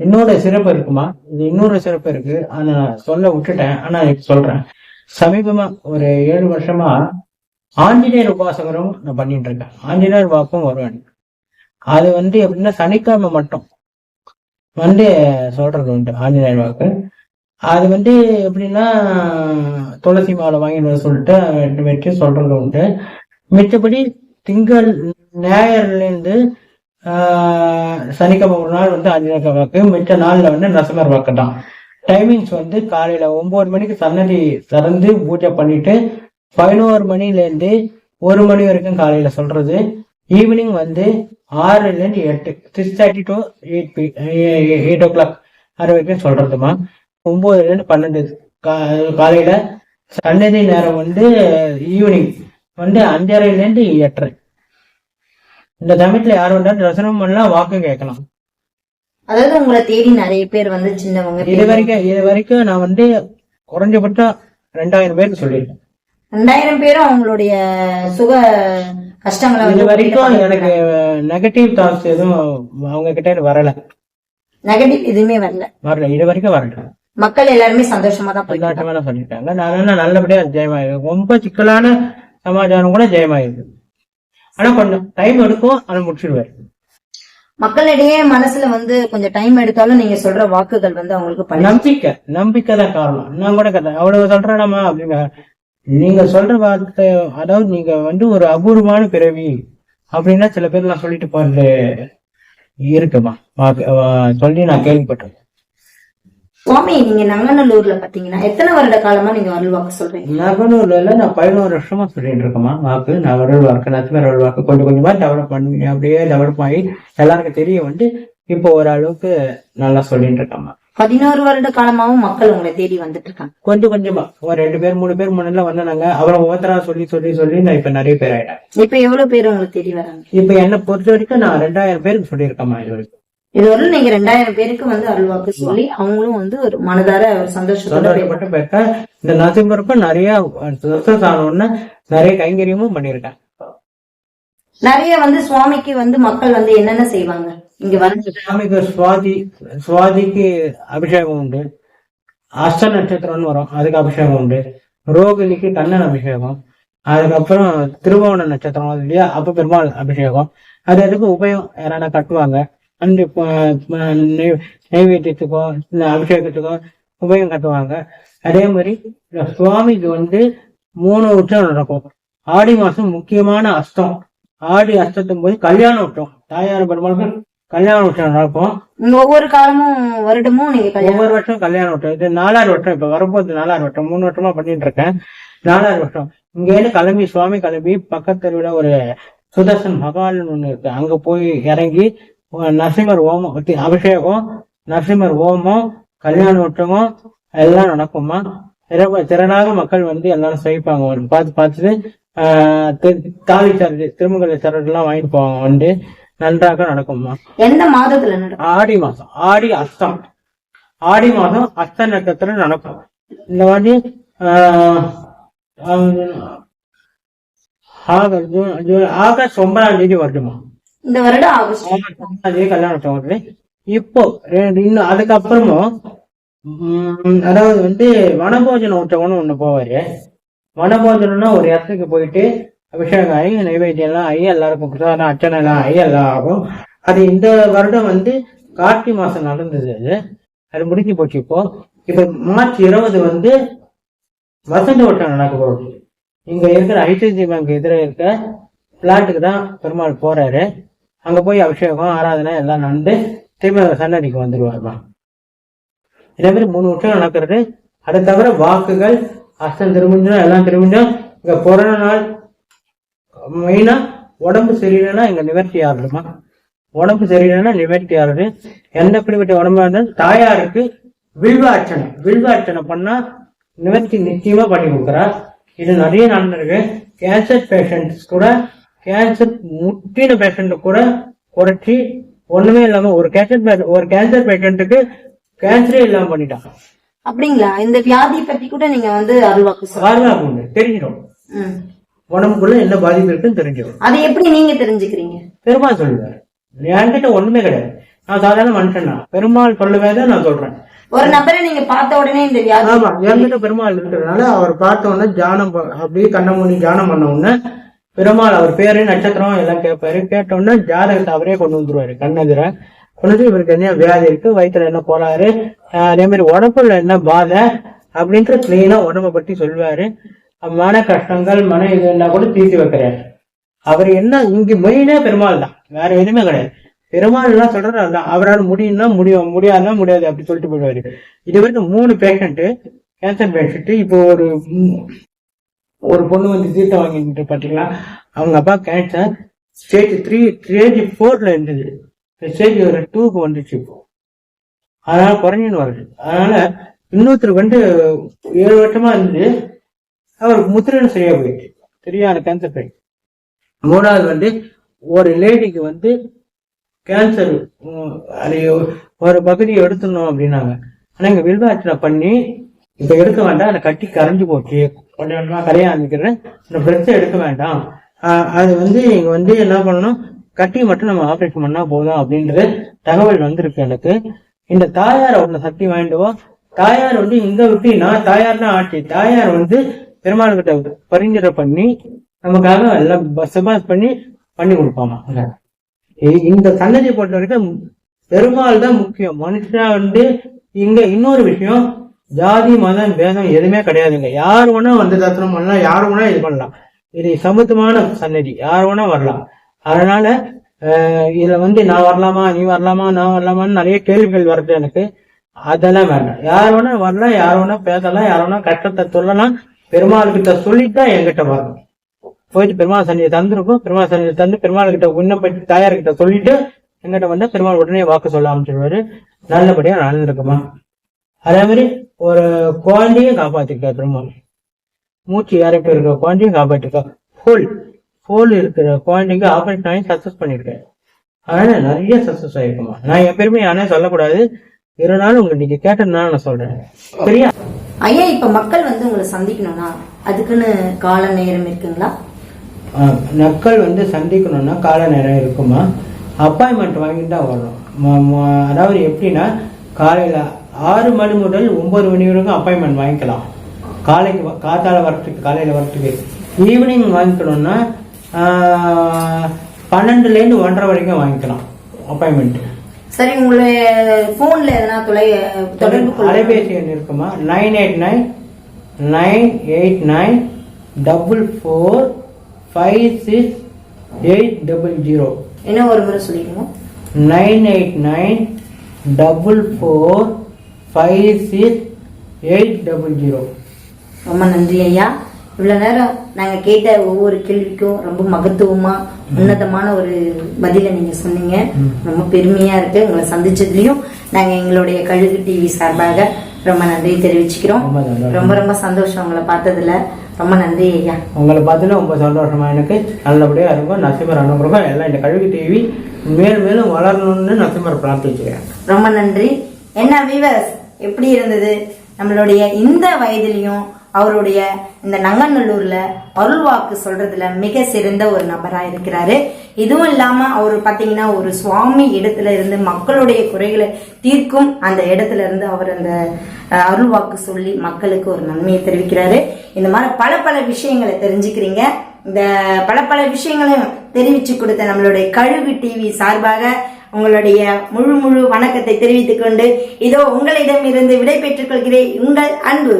இன்னொரு சிறப்பு இருக்குமா? இது இன்னொரு சிறப்பு இருக்கு. ஆனா சொல்ல விட்டுட்டேன். ஆனா இப்ப சொல்றேன். சமீபமா ஒரு ஏழு வருஷமா ஆஞ்சநேயர் உபாசகரும் நான் பண்ணிட்டு இருக்கேன். ஆஞ்சநேயர் வாக்கும் வருவேன் அது வந்து எப்படின்னா சனிக்கிழமை மட்டும். வந்து சொல்றது உண்டு ஆஞ்சநேயர் வாக்கு. அது வந்து எப்படின்னா துளசி மாலை வாங்கிட்டு வர சொல்லிட்டு வெட்டி வெட்டி சொல்றது உண்டு. மிச்சபடி திங்கள் ஞாயிறுலேருந்து சனிக்கிழமை ஒரு நாள் வந்து ஆஞ்சநேயர் வாக்கு மிச்ச நாள்ல வந்து நரசிம்மர் வாக்கு தான் டைமிங்ஸ் வந்து காலையில ஒன்பது மணிக்கு சன்னதி திறந்து பூஜை பண்ணிட்டு பதினோரு மணிலேருந்து ஒரு மணி வரைக்கும் காலையில சொல்றது. ஈவினிங் வந்து ஆறுல இருந்து எட்டு six thirty to eight P eight o'clock அது வரைக்கும் சொல்றதுமா ஒன்பதுல இருந்து பன்னெண்டு கா- காலையில சன்னதி நேரம் வந்து ஈவினிங் வந்து அஞ்சரைல இருந்து எட்டரை. இந்த சமயத்துல யார் வந்தாலும் தரிசனம் பண்ணலாம் வாக்கு கேட்கலாம். அதாவது உங்களை தேடி நிறைய பேர் வந்து சின்னவங்க இது வரைக்கும் இது வரைக்கும் நான் வந்து குறைஞ்சபட்சம் ரெண்டாயிரம் பேருக்கு சொல்லியிருக்கேன். ரெண்டாயிரம் பேரும் அவங்களுடைய சுக கஷ்டங்களை இது வரைக்கும் எனக்கு நெகட்டிவ் தாட்ஸ் எதுவும் அவங்க கிட்ட வரல. நெகட்டிவ் எதுவுமே வரல. வரல இது வரைக்கும் வரல. மக்கள் எல்லாருமே சந்தோஷமா தான் எல்லாருமே தான் சொல்லிட்டாங்க. நான் நல்லபடியா ஜெயமாயிருக்கு ரொம்ப சிக்கலான சமாச்சாரம் கூட ஜெயமாயிருக்கு ஆனா கொஞ்சம் டைம் எடுக்கும் அதை முடிச்சிடுவாரு மக்களிடையே மனசுல வந்து கொஞ்சம் டைம் எடுத்தாலும் நீங்க சொல்ற வாக்குகள் வந்து அவங்களுக்கு நம்பிக்கை நம்பிக்கை. தான் காரணம். நான் கூட கதை அவ்வளவு சொல்றேனாமா அப்படிங்க. நீங்க சொல்ற வார்த்தை அதாவது நீங்க வந்து ஒரு அபூர்வமான பிறவி அப்படின்னா சில பேர் நான் சொல்லிட்டு போறது இருக்குமா? சொல்லி நான் கேள்விப்பட்டேன் சுவாமி நீங்க நங்கநல்லூர்ல பாத்தீங்கன்னா எத்தனை வருட காலமா நீங்க அருள் வாக்கு சொல்றீங்க? நகனூர்ல நான் பதினோரு வருஷமா சொல்லிட்டு இருக்கேமா வாக்கு வாக்கு நச்சுமரல் வாக்கு கொஞ்சம் கொஞ்சமா டெவலப் பண்ணி அப்படியே டெவலப் ஆகி எல்லாருக்கும் தெரிய வந்து இப்போ ஓரளவுக்கு நல்லா சொல்லிட்டு இருக்கேம்மா. பதினோரு வருட காலமாவும் மக்கள் உங்களை தேடி வந்துட்டு இருக்காங்க. கொஞ்சம் கொஞ்சமா. ஒரு ரெண்டு பேர் மூணு பேர் முன்னாடி வந்தாங்க அப்புறம் ஒவ்வொருத்தரா சொல்லி சொல்லி சொல்லி நான் இப்ப நிறைய பேர் ஆயிட்டேன். இப்ப எவ்வளவு பேர் உங்களை தேடி வராங்க? இப்ப என்னை பொறுத்த வரைக்கும் நான் ரெண்டாயிரம் பேருக்கு சொல்லியிருக்கேம்மா இது வரைக்கும். இதுவரை நீங்க ரெண்டாயிரம் பேருக்கு வந்து அருள் வாக்கு சொல்லி அவங்களும் வந்து ஒரு மனதார சந்தோஷத்தோட சந்தோஷப்பட்டு போயிருக்கேன் இந்த நரசிம்மருக்கும் நிறைய நிறைய கைங்கரியமும் பண்ணியிருக்கேன் நிறைய வந்து சுவாமிக்கு வந்து மக்கள் வந்து என்னென்ன செய்வாங்க? இங்க வந்து சாமிக்கு சுவாதி சுவாதிக்கு அபிஷேகம் உண்டு. அஷ்ட நட்சத்திரம்னு வரும் அதுக்கு அபிஷேகம் உண்டு. ரோகிணிக்கு கண்ணன் அபிஷேகம். அதுக்கப்புறம் திருவோண நட்சத்திரம் இல்லையா? அப்ப பெருமாள் அபிஷேகம். அது அதுக்கு உபயம் யாரான கட்டுவாங்க. அந்த நெய்வேத்தியத்துக்கோ இந்த அபிஷேகத்துக்கோ உபயம் கட்டுவாங்க. அதே மாதிரி சுவாமிக்கு வந்து மூணு உற்சவம் நடக்கும். ஆடி மாசம் முக்கியமான அஸ்தம். ஆடி அஸ்தத்தும் போது கல்யாண உற்சவம் தாயார் பெருமாளுக்கு கல்யாண உற்சவம் நடக்கும். ஒவ்வொரு காலமும் வருடமும் கல்யாணம் ஒவ்வொரு வருஷம் கல்யாண வட்டம். இது நாலாவது வட்டம் இப்ப வரும்போது நாலாவது வட்டம் மூணு வருஷமா பண்ணிட்டு இருக்கேன். நாலாவது வட்டம் இங்க இருந்து கிளம்பி சுவாமி கிளம்பி பக்கத்து தெருவுல ஒரு சுதர்சன் மகால்னு ஒண்ணு இருக்கு. அங்க போய் இறங்கி நரசிம்மர் ஓமம் அபிஷேகம் நரசிம்மர் ஓமம் கல்யாண வட்டமும் எல்லாம் நடக்குமா திரளாக மக்கள் வந்து எல்லாரும் சேவிப்பாங்க வந்து பார்த்து பார்த்துட்டு தாலி சரடு திருமங்கல சரடு எல்லாம் வாங்கிட்டு போவாங்க. வந்து நன்றாக நடக்குமா எந்த மாதத்துல நடக்கும்? ஆடி மாசம் ஆடி அஸ்தம். ஆடி மாசம் அஸ்த நட்சத்திரம் நடக்கும். இந்த மாதிரி ஆகஸ்ட் ஜூன் ஆகஸ்ட் ஒன்பதாம் தேதி வருதுமா இந்த வருடம் ஆகஸ்ட். கல்யாணம் இப்போ இன்னும் அதுக்கப்புறமும் அதாவது வந்து வனபோஜன உற்சவம்னு ஒண்ணு போவாரு. வனபோஜனம்னா ஒரு இடத்துக்கு போயிட்டு அபிஷேகம் ஆகி நைவேத்தியம் எல்லாம் ஆகி எல்லாருக்கும் பிரசாதம் அர்ச்சனை எல்லாம் ஆகி எல்லாம் ஆகும். அது இந்த வருடம் வந்து கார்த்திகை மாசம் நடந்தது அது. அது முடிஞ்சு போச்சு இப்போ. இப்ப மார்ச் இருபது வந்து வசந்த ஓட்டம் நடக்க போகுது. இங்க இருக்கிற ஐசிசி பேங்க் எதிராக இருக்க பிளாட்டுக்கு தான் பெருமாள் போறாரு. அங்க போய் அபிஷேகம் ஆராதனை எல்லாம் நடந்து திரும்ப சன்னதிக்கு வந்துடுவார்மா இதே மாதிரி மூணு வருஷம் நடக்கிறது. அதை தவிர வாக்குகள் அஸ்தம் திரும்பிஞ்சோம் எல்லாம் திரும்பிஞ்சோம் இங்க பிறந்த நாள் மெயினா உடம்பு சரியில்லைன்னா இங்க நிவர்த்தி ஆகுதுமா உடம்பு சரியில்லைன்னா நிவர்த்தி ஆகுது எந்த எப்படிப்பட்ட உடம்பா இருந்தாலும் தாயாருக்கு வில்வ அர்ச்சனை பண்ணால் பண்ணா நிவர்த்தி நிச்சயமா பண்ணி கொடுக்குறா இது நிறைய நடந்திருக்கு. கேன்சர் பேஷண்ட்ஸ் கூட கேன்சர் முற்றின பேஷண்ட் கூட குறைச்சி ஒண்ணுமே இல்லாம ஒரு கேன்சர் ஒரு கேன்சர் பேஷண்ட்டுக்கு கேன்சரே இல்லாம பண்ணிட்டான். அப்படிங்களா? இந்த வியாதி பத்தி கூட நீங்க வந்து அருள் வாக்கு சொல்லுங்க பாதுகாப்பு உண்டு. தெரிஞ்சிடும். உடம்புக்குள்ள என்ன பாதிப்பு இருக்குன்னு தெரிஞ்சிடும். அதை எப்படி நீங்க தெரிஞ்சுக்கிறீங்க? பெருமாள் சொல்லுவார். என்கிட்ட ஒண்ணுமே கிடையாது. நான் சாதாரண மனுஷன் தான். பெருமாள் சொல்லவே தான் நான் சொல்றேன். ஒரு நபரை நீங்க பார்த்த உடனே இந்த வியாதி ஆமா. என்கிட்ட பெருமாள் இருக்கிறதுனால அவர் பார்த்த உடனே தியானம் அப்படியே கண்ண மூடி தியானம் பண்ண உடனே பெருமாள் அவர் பேரு நட்சத்திரம் எல்லாம் கேட்பாரு கேட்ட உடனே ஜாதகத்தை அவரே கொண்டு வந்துருவாரு. கண்ணெதிர. கொண்டு இவருக்கு என்ன வியாதி இருக்கு வயிற்றுல என்ன போறாரு அதே மாதிரி உடம்புல என்ன பாதை அப்படின்ட்டு கிளீனா உடம்பை பத்தி சொல்லுவாரு. மன கஷ்டங்கள் மன இதுன்னா கூட தீர்த்து வைக்கிறாரு. அவர் என்ன இங்க மெயினே பெருமாள் தான். வேற எதுவுமே கிடையாது. பெருமாள் எல்லாம் சொல்றாரு அதான். அவரால் முடியும்னா முடியும் முடியாதுன்னா முடியாது அப்படி சொல்லிட்டு போயிடுவாரு. இது வரைக்கும் மூணு பேஷண்ட்டு கேன்சர் பேஷண்ட் இப்போ ஒரு ஒரு பொண்ணு வந்து தீர்த்தம் வாங்கிட்டு பாத்தீங்களா? அவங்க அப்பா கேன்சர் ஸ்டேஜ் த்ரீ ஸ்டேஜ் ஃபோர்ல இருந்தது. ஸ்டேஜ் ஒரு டூக்கு வந்துச்சு இப்போ. அதனால குறைஞ்சுன்னு வருது அதனால இன்னொருத்தருக்கு வந்து ஏழு வருஷமா இருந்து அவருக்கு முத்திரன் சரியா போயிடுச்சு. சரியான கேன்சர் போயிடுச்சு மூணாவது வந்து ஒரு லேடிக்கு வந்து கேன்சர் அது ஒரு பகுதியை எடுத்துடணும் அப்படின்னாங்க. ஆனா இங்க வில்வாச்சனை பண்ணி இப்ப எடுக்க வேண்டாம் அதை கட்டி கரைஞ்சு போச்சு. கொஞ்சம் கொஞ்சமாக கரைய ஆரம்பிக்கிறேன். இந்த பிரச்சனை எடுக்க வேண்டாம். ஆஹ் அது வந்து இங்கே வந்து என்ன பண்ணணும்? கட்டி மட்டும் நம்ம ஆபரேஷன் பண்ணா போதும் அப்படின்றது தகவல் வந்திருக்கு எனக்கு. இந்த தாயார் ஒண்ணு சக்தி வாங்கிடுவோம் தாயார் வந்து இங்க விட்டு நான் தாயார் தான் ஆட்சி. தாயார் வந்து பெருமாள் கிட்ட பரிந்துரை பண்ணி நமக்காக எல்லாம் பஸ் பண்ணி பண்ணி கொடுப்பாமா? இந்த சன்னதியை பொறுத்த வரைக்கும் பெருமாள் தான் முக்கியம். மனுஷனா வந்து இங்க இன்னொரு விஷயம் ஜாதி மதம் பேதம் எதுவுமே கிடையாதுங்க. யார் வேணா வந்து தரிசனம் பண்ணலாம் யார் வேணா இது பண்ணலாம். இது சமத்துவமான சன்னதி. யார் வேணா வரலாம். அதனால இதுல வந்து நான் வரலாமா நீ வரலாமா நான் வரலாமான்னு நிறைய கேள்விகள் வருது எனக்கு. அதெல்லாம் வேண்டாம். யார் வேணா வரலாம் யார் வேணா பேசலாம் யார் வேணா கஷ்டத்தை சொல்லலாம். பெருமாள் கிட்ட சொல்லிட்டு தான் என்கிட்ட வரணும். போயிட்டு பெருமாள் சன்னியை தந்திருக்கும் பெருமாள் சன்னியை தந்து பெருமாள் கிட்ட விண்ணப்பட்டு தாயார் கிட்ட சொல்லிட்டு எங்கிட்ட வந்தா பெருமாள் உடனே வாக்கு சொல்ல ஆரம்பிச்சிருவாரு. நல்லபடியா நடந்திருக்குமா? அதே மாதிரி ஒரு குழந்தையும் காப்பாத்திருக்காரு பெருமாள் மூச்சு இறப்பி இருக்கிற குழந்தையும் காப்பாற்றிருக்காரு ஃபோல் ஃபோல் இருக்கிற குழந்தைக்கு ஆபரேஷன் ஆகி சக்சஸ் பண்ணிருக்காரு. அதனால நிறைய சக்சஸ் ஆயிருக்குமா? நான் என் பெருமை யானே சொல்லக்கூடாது. இருந்தாலும் உங்களுக்கு நீங்க கேட்டதுனால நான் சொல்றேன். சரியா? ஐயா இப்ப மக்கள் வந்து உங்களை சந்திக்கணும்னா அதுக்குன்னு கால நேரம் இருக்குங்களா? ஆஹ் நக்கள் வந்து சந்திக்கணும்னா கால நேரம் இருக்குமா? அப்பாயின்மெண்ட் வாங்கிட்டு தான் வரணும். அதாவது எப்படின்னா காலையில் ஆறு மணி முதல் ஒன்பது மணி வரைக்கும் அப்பாயின்மெண்ட் வாங்கிக்கலாம். காலைக்கு காத்தால வரத்துக்கு காலையில் வரத்துக்கு ஈவினிங் வாங்கிக்கணும்னா பன்னெண்டுலேருந்து ஒன்றரை வரைக்கும் வாங்கிக்கலாம் அப்பாயின்மெண்ட் சரி உங்களுடைய போன்ல எதனா தொலை தொடர்பு அலைபேசி எண் இருக்குமா? Nine eight nine nine eight nine double four five six eight double zero. இன்னும் ஒரு முறை சொல்லிடுங்க nine eight nine double four five six eight double zero ரொம்ப நன்றி ஐயா. இவ்வளவு நேரம் நாங்க கேட்ட ஒவ்வொரு கேள்விக்கும் ரொம்ப மகத்துவமா உன்னதமான ஒரு பதிலை நீங்க சொன்னீங்க. ரொம்ப பெருமையா இருக்கு. உங்களை சந்திச்சதுலயும் நாங்க எங்களுடைய கழுகு டிவி சார்பாக ரொம்ப நன்றி தெரிவிச்சுக்கிறோம். ரொம்ப. ரொம்ப சந்தோஷம் உங்களை பார்த்ததுல. ரொம்ப நன்றி ஐயா. உங்களை பார்த்ததுல ரொம்ப சந்தோஷமா எனக்கு. நல்லபடியா இருக்கும். நரசிம்மர் அனுகிரகம் எல்லாம் இந்த கழுகு டிவி மேலும் மேலும் வளரணும்னு நரசிம்மர் பிரார்த்திச்சுக்கிறேன் ரொம்ப நன்றி. என்ன வீவர்ஸ் எப்படி இருந்தது? நம்மளுடைய இந்த வயதிலையும் அவருடைய இந்த நங்கநல்லூர்ல அருள்வாக்கு சொல்றதுல மிக சிறந்த ஒரு நபரா இருக்கிறாரு. இதுவும் இல்லாம அவர் பாத்தீங்கன்னா ஒரு சுவாமி இடத்துல இருந்து மக்களுடைய குறைகளை தீர்க்கும் அந்த இடத்துல இருந்து அவர் அந்த அருள்வாக்கு சொல்லி மக்களுக்கு ஒரு நன்மையை தெரிவிக்கிறாரு. இந்த மாதிரி பல பல விஷயங்களை தெரிஞ்சுக்கிறீங்க. இந்த பல பல விஷயங்களையும் தெரிவிச்சு கொடுத்த நம்மளுடைய கழுகு டிவி சார்பாக உங்களுடைய முழு முழு வணக்கத்தை தெரிவித்துக் கொண்டு இதோ உங்களிடம் இருந்து விடை பெற்றுக் கொள்கிறேன் உங்கள் அன்பு.